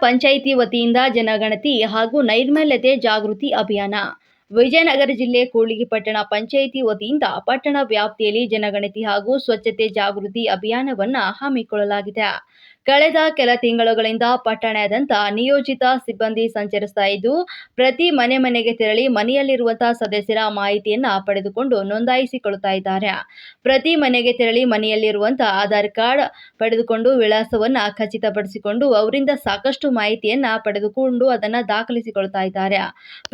ಪಂಚಾಯಿತಿ ವತಿಯಿಂದ ಜನಗಣತಿ ಹಾಗೂ ನೈರ್ಮಲ್ಯತೆ ಜಾಗೃತಿ ಅಭಿಯಾನ. ವಿಜಯನಗರ ಜಿಲ್ಲೆ ಕೂಡ್ಲಿಗಿ ಪಟ್ಟಣ ಪಂಚಾಯಿತಿ ವತಿಯಿಂದ ಪಟ್ಟಣ ವ್ಯಾಪ್ತಿಯಲ್ಲಿ ಜನಗಣತಿ ಹಾಗೂ ಸ್ವಚ್ಛತೆ ಜಾಗೃತಿ ಅಭಿಯಾನವನ್ನು ಹಮ್ಮಿಕೊಳ್ಳಲಾಗಿದೆ. ಕಳೆದ ಕೆಲ ತಿಂಗಳುಗಳಿಂದ ಪಟ್ಟಣದಂತ ನಿಯೋಜಿತ ಸಿಬ್ಬಂದಿ ಸಂಚರಿಸ್ತಾ ಇದ್ದು, ಪ್ರತಿ ಮನೆ ಮನೆಗೆ ತೆರಳಿ ಮನೆಯಲ್ಲಿರುವಂತಹ ಸದಸ್ಯರ ಮಾಹಿತಿಯನ್ನ ಪಡೆದುಕೊಂಡು ನೋಂದಾಯಿಸಿಕೊಳ್ಳುತ್ತಾ ಇದ್ದಾರೆ. ಪ್ರತಿ ಮನೆಗೆ ತೆರಳಿ ಮನೆಯಲ್ಲಿರುವಂತಹ ಆಧಾರ್ ಕಾರ್ಡ್ ಪಡೆದುಕೊಂಡು ವಿಳಾಸವನ್ನ ಖಚಿತಪಡಿಸಿಕೊಂಡು ಅವರಿಂದ ಸಾಕಷ್ಟು ಮಾಹಿತಿಯನ್ನ ಪಡೆದುಕೊಂಡು ಅದನ್ನ ದಾಖಲಿಸಿಕೊಳ್ತಾ ಇದ್ದಾರೆ.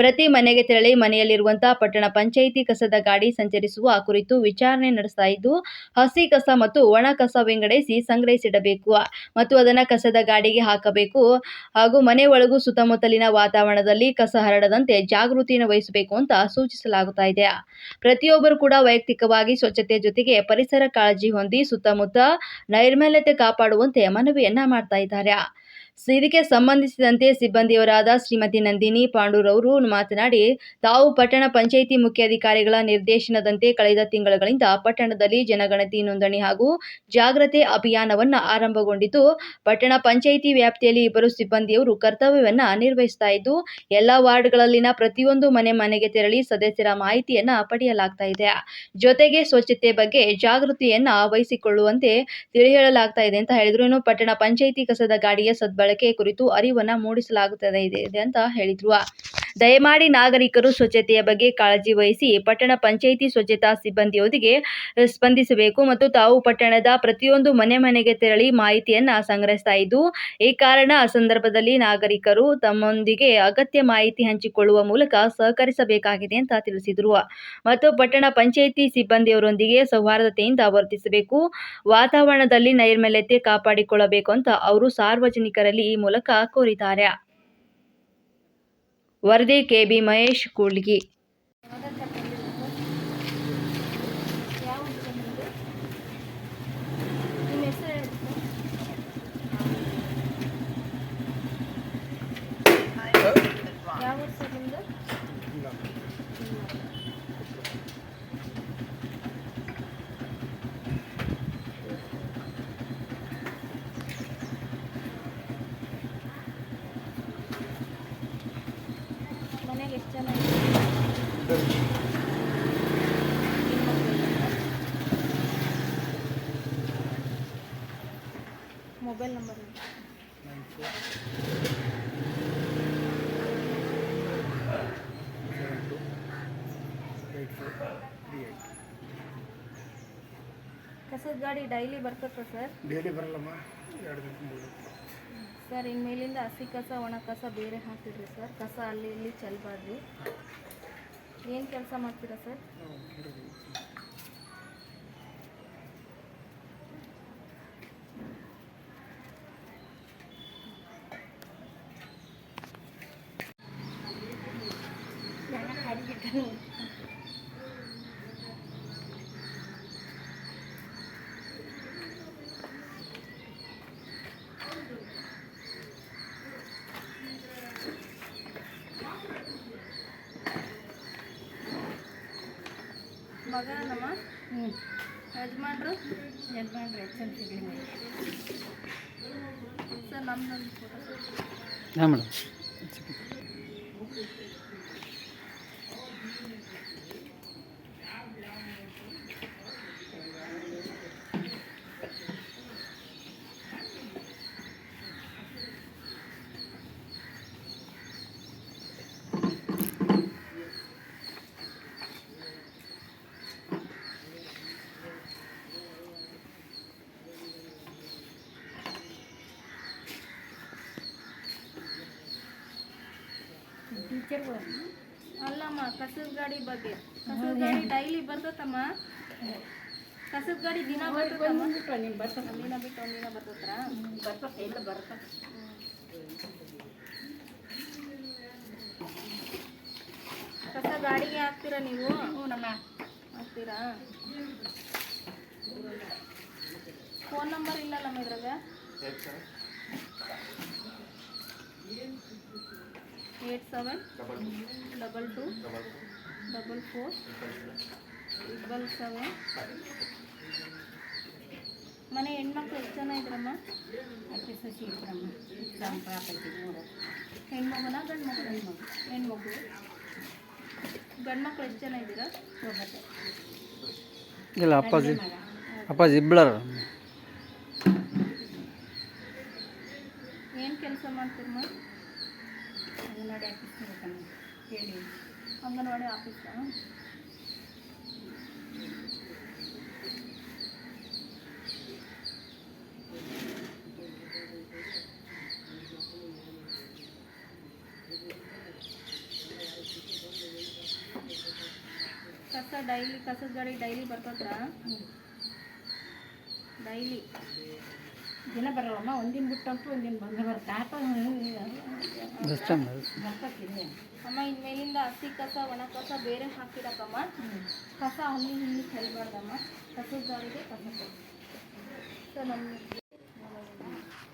ಪ್ರತಿ ಮನೆಗೆ ತೆರಳಿ ಮನೆಯಲ್ಲಿರುವಂತಹ ಪಟ್ಟಣ ಪಂಚಾಯಿತಿ ಕಸದ ಗಾಡಿ ಸಂಚರಿಸುವ ಕುರಿತು ವಿಚಾರಣೆ ನಡೆಸ್ತಾ ಇದ್ದು, ಹಸಿ ಕಸ ಮತ್ತು ಒಣ ಕಸ ವಿಂಗಡಿಸಿ ಸಂಗ್ರಹಿಸಿಡಬೇಕು. ಮತ್ತು ಅದನ್ನ ಕಸದ ಗಾಡಿಗೆ ಹಾಕಬೇಕು. ಹಾಗೂ ಮನೆ ಒಳಗೂ ಸುತ್ತಮುತ್ತಲಿನ ವಾತಾವರಣದಲ್ಲಿ ಕಸ ಹರಡದಂತೆ ಜಾಗೃತಿಯನ್ನು ವಹಿಸಬೇಕು ಅಂತ ಸೂಚಿಸಲಾಗುತ್ತಾ ಇದೆ. ಪ್ರತಿಯೊಬ್ಬರು ಕೂಡ ವೈಯಕ್ತಿಕವಾಗಿ ಸ್ವಚ್ಛತೆ ಜೊತೆಗೆ ಪರಿಸರ ಕಾಳಜಿ ಹೊಂದಿ ಸುತ್ತಮುತ್ತ ನೈರ್ಮಲ್ಯತೆ ಕಾಪಾಡುವಂತೆ ಮನವಿಯನ್ನ ಮಾಡ್ತಾ ಇದ್ದಾರೆ. ಇದಕ್ಕೆ ಸಂಬಂಧಿಸಿದಂತೆ ಸಿಬ್ಬಂದಿಯವರಾದ ಶ್ರೀಮತಿ ನಂದಿನಿ ಪಾಂಡೂರವರು ಮಾತನಾಡಿ, ತಾವು ಪಟ್ಟಣ ಪಂಚಾಯಿತಿ ಮುಖ್ಯಾಧಿಕಾರಿಗಳ ನಿರ್ದೇಶನದಂತೆ ಕಳೆದ ತಿಂಗಳುಗಳಿಂದ ಪಟ್ಟಣದಲ್ಲಿ ಜನಗಣತಿ ನೋಂದಣಿ ಹಾಗೂ ಜಾಗೃತಿ ಅಭಿಯಾನವನ್ನ ಆರಂಭಗೊಂಡಿದ್ದು, ಪಟ್ಟಣ ಪಂಚಾಯಿತಿ ವ್ಯಾಪ್ತಿಯಲ್ಲಿ ಇಬ್ಬರು ಸಿಬ್ಬಂದಿಯವರು ಕರ್ತವ್ಯವನ್ನ ನಿರ್ವಹಿಸ್ತಾ ಇದ್ದು, ಎಲ್ಲ ವಾರ್ಡ್ಗಳಲ್ಲಿನ ಪ್ರತಿಯೊಂದು ಮನೆ ಮನೆಗೆ ತೆರಳಿ ಸದಸ್ಯರ ಮಾಹಿತಿಯನ್ನ ಪಡೆಯಲಾಗ್ತಾ ಇದೆ. ಜೊತೆಗೆ ಸ್ವಚ್ಛತೆ ಬಗ್ಗೆ ಜಾಗೃತಿಯನ್ನ ವಹಿಸಿಕೊಳ್ಳುವಂತೆ ತಿಳಿ ಹೇಳಲಾಗ್ತಾ ಇದೆ ಅಂತ ಹೇಳಿದ್ರು. ಪಟ್ಟಣ ಪಂಚಾಯಿತಿ ಕಸದ ಗಾಡಿಯ ಸದ್ಬಳಕೆ ಕುರಿತು ಅರಿವನ್ನ ಮೂಡಿಸಲಾಗುತ್ತದೆ ಅಂತ ಹೇಳಿದ್ರು. ದಯಮಾಡಿ ನಾಗರಿಕರು ಸ್ವಚ್ಛತೆಯ ಬಗ್ಗೆ ಕಾಳಜಿ ವಹಿಸಿ ಪಟ್ಟಣ ಪಂಚಾಯಿತಿ ಸ್ವಚ್ಛತಾ ಸಿಬ್ಬಂದಿಯೊಂದಿಗೆ ಸ್ಪಂದಿಸಬೇಕು ಮತ್ತು ತಾವು ಪಟ್ಟಣದ ಪ್ರತಿಯೊಂದು ಮನೆ ಮನೆಗೆ ತೆರಳಿ ಮಾಹಿತಿಯನ್ನು ಸಂಗ್ರಹಿಸ್ತಾ ಇದ್ದು, ಈ ಕಾರಣ ಆ ಸಂದರ್ಭದಲ್ಲಿ ನಾಗರಿಕರು ತಮ್ಮೊಂದಿಗೆ ಅಗತ್ಯ ಮಾಹಿತಿ ಹಂಚಿಕೊಳ್ಳುವ ಮೂಲಕ ಸಹಕರಿಸಬೇಕಾಗಿದೆ ಅಂತ ತಿಳಿಸಿದರು. ಮತ್ತು ಪಟ್ಟಣ ಪಂಚಾಯಿತಿ ಸಿಬ್ಬಂದಿಯವರೊಂದಿಗೆ ಸೌಹಾರ್ದತೆಯಿಂದ ವರ್ತಿಸಬೇಕು, ವಾತಾವರಣದಲ್ಲಿ ನೈರ್ಮಲ್ಯತೆ ಕಾಪಾಡಿಕೊಳ್ಳಬೇಕು ಅಂತ ಅವರು ಸಾರ್ವಜನಿಕರಲ್ಲಿ ಈ ಮೂಲಕ ಕೋರಿದ್ದಾರೆ. ವರದಿ ಕೆಬಿ ಮಹೇಶ್ ಕೂಡ್ಲಿಗಿ ಯಾವ ಊರು ಸರ್ ನಿಮ್ಮದು ನಿಮ್ಮ ಹೆಸರು ಹೇಳಿ ಸರ್ ಯಾವ ಊರು ಸರ್ ನಿಮ್ಮದು ಮನೆಗೆ ಎಷ್ಟು ಜನ ಇದ್ದಾರೆ? Mobile number. ಕಸದ ಗಾಡಿ ಡೈಲಿ ಬರ್ತದ ಸರ್? ಡೈಲಿ ಬರಲ್ಲಮ್ಮ ಎರಡು ದಿನ ಮೂರು. ಸರ್ ಇನ್ಮೇಲಿಂದ ಹಸಿ ಕಸ ಒಣ ಕಸ ಬೇರೆ ಹಾಕಿದ್ರಿ ಸರ್. ಕಸ ಅಲ್ಲಿ ಇಲ್ಲಿ ಚೆಲ್ಬಾರ್ದು. ಏನು ಕೆಲಸ ಮಾಡ್ತೀರಾ ಸರ್? ಮಗ ನಮ್ಮ ಯಜಮಾನ್ರು ಯಜಮಾನ್ರು ಎಚ್ ಎಂ ಸರ್ ನಮ್ದೊಂದು ಫೋಟೋ ಸರ್ ಹಾಂ ಮೇಡಮ್ ಅಲ್ಲಮ್ಮ ಕಸದ ಗಾಡಿ ಬಗ್ಗೆ. ಕಸದ ಗಾಡಿ ಡೈಲಿ ಬರ್ತತಮ್ಮ ಕಸದ ಗಾಡಿ ದಿನ ಬರ್ತದಮ್ಮ. ಒಂದಿನ ಬಿಟ್ಟು ಒಂದಿನ ಬರ್ತತ್ರ ಕಸ ಗಾಡಿಗೆ ಹಾಕ್ತೀರಾ ನೀವು? ಹಾಕ್ತೀರಾ? ಫೋನ್ ನಂಬರ್ ಇಲ್ಲಲ್ಲಮ್ಮ ಇದ್ರಾಗ? Eight seven double two double four double seven ಮನೆ ಹೆಣ್ಮಕ್ಳು ಎಷ್ಟು ಜನ ಇದ್ರಮ್ಮ? ಅಕ್ಕಿ ಸಸಿ ಇದ್ರಮ್ಮ. ಪ್ರಾಪರ್ಟಿ ಮೂರು ಹೆಣ್ಮಗುನ ಗಂಡು ಮಗು ಹೆಣ್ಮಗು. ಗಂಡ್ಮಕ್ಳು ಎಷ್ಟು ಜನ ಇದ್ದೀರಾ? ಒಬ್ಬತ್ತೆ. ಇಲ್ಲ ಅಪ್ಪಾಜಿ. ಅಪ್ಪಾಜಿ ಇಬ್ಬಳರ ಏನು ಕೆಲಸ ಮಾಡ್ತೀರಮ್ಮ ಅಂಗನವಾಡಿ ಆಫೀಸ್ ಬೇಕಮ್ಮ ಹೇಳಿ ಅಂಗನವಾಡಿ ಆಫೀಸಾ ಕಸ ಡೈಲಿ ಕಸದ ಗಾಡಿ ಡೈಲಿ ಬರ್ತದ್ರ ಡೈಲಿ ದಿನ ಬರಲ್ಲಮ್ಮ ಒಂದಿನ ಬಿಟ್ಟಂತೂ ಒಂದಿನ ಬಂದು ಬರುತ್ತೆ. ಆತ ಬರ್ತಕ್ಕಿದೆ ಅಮ್ಮ ಇನ್ಮೇಲಿಂದ ಹಸಿ ಕಸ ಒಣ ಕಸ ಬೇರೆ ಹಾಕಿರಕ್ಕಮ್ಮ ಕಸ ಅಲ್ಲಿ ಇಲ್ಲಿ ಚೆಲ್ಬಾರ್ದಮ್ಮ ಕಸದಾರಿಗೆ ಕಸ ಸೊ ನಮ್ಮ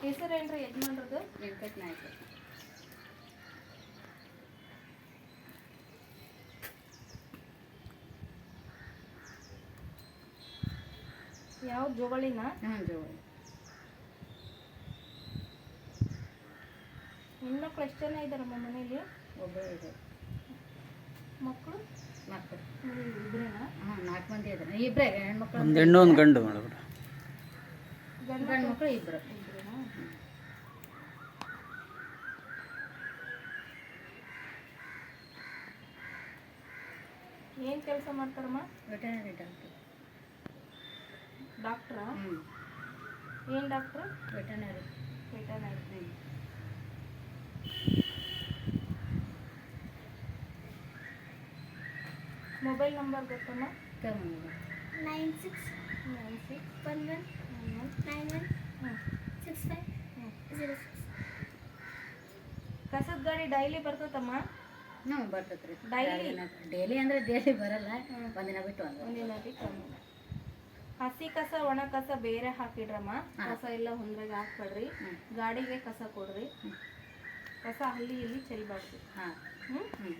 ಹೆಸರು ಹೇಳ್ರಿ ಯಜಮಾನ್ರದ್ದು? ವೆಂಕಟ ನಾಯ್ಕ ಯಾವ ಜೋಗಳಿನ ಹಾಂ ಜೋಡಿ ಹೆಣ್ಮಕ್ಳು ಎಷ್ಟು ಜನ ಇದ್ದಾರಮ್ಮ ಮನೇಲಿ? ಒಬ್ಬರು ಇದೆ ಮಕ್ಕಳು? ಮಕ್ಕಳು ಇಬ್ಬರೇನಾ ಹಾಂ ನಾಲ್ಕು ಮಂದಿ ಇದ್ದಾರೆ. ಇಬ್ಬರೇ ಹೆಣ್ಮಕ್ಳು ಒಂದು ಹೆಣ್ಣು ಒಂದು ಗಂಡು ಮೇಡಮ್. ಗಂಡು ಗಂಡು ಮಕ್ಕಳು ಇಬ್ಬರು ಇಬ್ಬರೇನಾ ಏನು ಕೆಲಸ ಮಾಡ್ತಾರಮ್ಮ? Veterinary doctor. ಡಾಕ್ಟ್ರಾ? ಹ್ಞೂ ಏನು doctor? Veterinary. Veterinary. Mobile number ಗೊತ್ತಮ್ಮ? ತಗೊಂಡು nine six nine six one one nine one nine one six five zero six ಕಸದ ಗಾಡಿ ಡೈಲಿ ಬರ್ತೈತಮ್ಮ ಹ್ಞೂ ಬರ್ತೈತೆ ರೀ ಡೈಲಿ ಡೈಲಿ ಅಂದರೆ ಡೈಲಿ ಬರಲ್ಲ. ಒಂದಿನ ಬಿಟ್ಟು ಒಂದು ಒಂದಿನ ಬಿಟ್ಟು ಒಂದು ಹಸಿ ಕಸ ಒಣ ಕಸ ಬೇರೆ ಹಾಕಿಡ್ರಮ್ಮ? ಕಸ ಎಲ್ಲ ಹೊಂದ್ರಾಗ ಹಾಕ್ಬೇಡ್ರಿ. ಗಾಡಿಗೆ ಕಸ ಕೊಡ್ರಿ. ಕಸ ಅಲ್ಲಿ ಇಲ್ಲಿ ಚೆಲ್ಬಾರ್ದು. ಹಾಂ. ಹ್ಞೂ ಹ್ಞೂ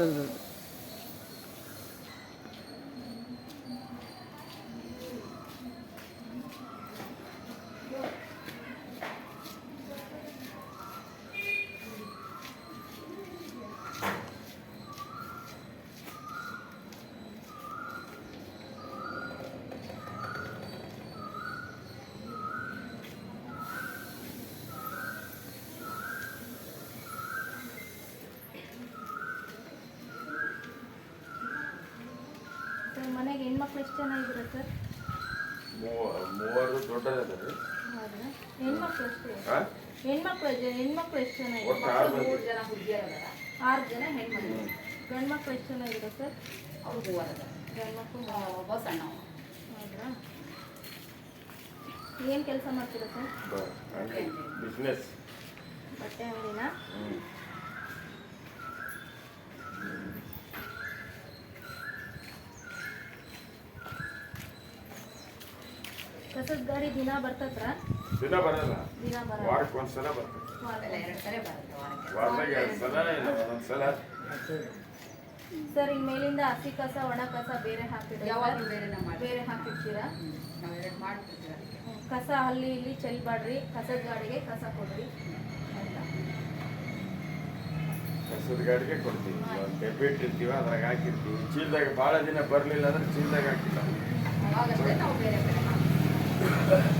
ಸರಿ ಸರಿ ಸರ್ ಮನೆಗೆ ಹೆಣ್ಮಕ್ಳು ಎಷ್ಟು ಜನ ಇದ್ದೀರಾ ಸರ್? ಮೂವ- ಮೂವರು ದೊಡ್ಡದಿದ್ದಾರೆ ಹೌದಾ? ಹೆಣ್ಮಕ್ಳು ಅಷ್ಟೇ? ಹಾಂ ಹೆಣ್ಮಕ್ಳು ಹೆಣ್ಮಕ್ಳು ಎಷ್ಟು ಜನ ಒಟ್ಟು ಇದ್ದಾರೆ ಆರು ಮಂದಿ. ಆರು ಜನ ಹೆಣ್ಮಕ್ಳು. ಗಂಡ್ಮಕ್ಳು ಎಷ್ಟು ಜನ ಇದ್ದಾರೆ ಸರ್? ಅವ್ರು ಮೂವರ. ಗಂಡ್ಮಕ್ಳು ಒಬ್ಬ ಸಣ್ಣ ಹೌದಾ? ಏನು ಕೆಲಸ ಮಾಡ್ತೀರಾ ಸರ್? ಬಿಸ್ನೆಸ್ ಬಟ್ಟೆ ಅಂಗಡಿನಾ? ಹ್ಞೂ ಕಸದ ಗಾಡಿ ದಿನ ಬರ್ತತ್ರ ದಿನ ಬರಲ್ಲ. ದಿನ ಬರಲ್ಲ. ವಾರಕ್ಕೆ ಒಂದು ಸಲ ಬರ್ತದೆ. ವಾರದಾಗ ಎರಡು ಸಲ ಇಲ್ಲ ಒಂದೊಂದು ಸಲ. ಸರ್ ಇನ್ ಮೇಲಿಂದ ಹಸಿ ಕಸ ಒಣ ಕಸ ಬೇರೆ ಹಾಕಿದ್ರೆ ಯಾವಾಗಲೂ ಬೇರೆ ನಾವು ಮಾಡಿ ಬೇರೆ ಹಾಕಿರ್ತೀರಾ? ನಾವು ಎರಡು ಮಾಡ್ತಿರ್ತೀವಿ ಕಸ ಅಲ್ಲಿ ಇಲ್ಲಿ ಚೆಲ್ಬಾಡ್ರಿ ಕಸದ ಗಾಡಿಗೆ ಕಸ ಕೊಡ್ರಿ. ಕಸದ ಗಾಡಿಗೆ ಕೊಡ್ತೀವಿ. ಡೆಬಿಟ್ ಇರ್ತೀವಿ ಅದ್ರಾಗ ಹಾಕಿರ್ತೀವಿ. ಚೀಲದಾಗ ಭಾಳ ದಿನ ಬರಲಿಲ್ಲ ಅಂದ್ರೆ ಚೀಲದಾಗ ಹಾಕಿಲ್ಲ. Thank you.